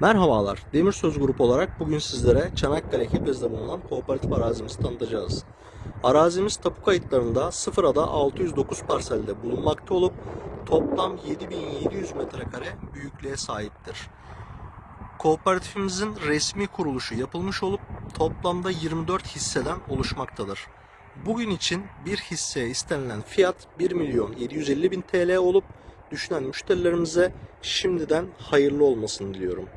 Merhabalar, Demir Söz Grup olarak bugün sizlere Çanakkale Kepez'de bulunan kooperatif arazimizi tanıtacağız. Arazimiz tapu kayıtlarında 0 ada 609 parselde bulunmakta olup toplam 7700 metrekare büyüklüğe sahiptir. Kooperatifimizin resmi kuruluşu yapılmış olup toplamda 24 hisseden oluşmaktadır. Bugün için bir hisseye istenilen fiyat 1 milyon 750 bin TL olup düşünen müşterilerimize şimdiden hayırlı olmasını diliyorum.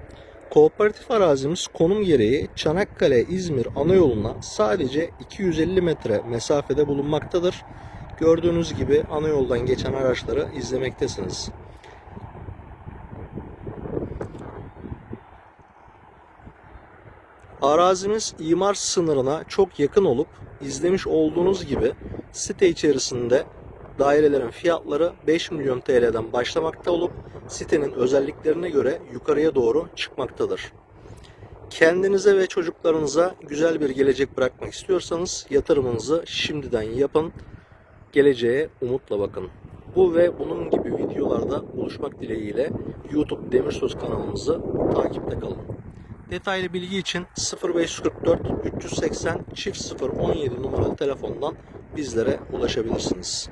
Kooperatif arazimiz konum gereği Çanakkale-İzmir ana yoluna sadece 250 metre mesafede bulunmaktadır. Gördüğünüz gibi ana yoldan geçen araçları izlemektesiniz. Arazimiz imar sınırına çok yakın olup izlemiş olduğunuz gibi site içerisinde dairelerin fiyatları 5 milyon TL'den başlamakta olup sitenin özelliklerine göre yukarıya doğru çıkmaktadır. Kendinize ve çocuklarınıza güzel bir gelecek bırakmak istiyorsanız yatırımınızı şimdiden yapın. Geleceğe umutla bakın. Bu ve bunun gibi videolarda buluşmak dileğiyle YouTube Demir Söz kanalımızı takipte kalın. Detaylı bilgi için 0544 380 çift 017 numaralı telefondan bizlere ulaşabilirsiniz.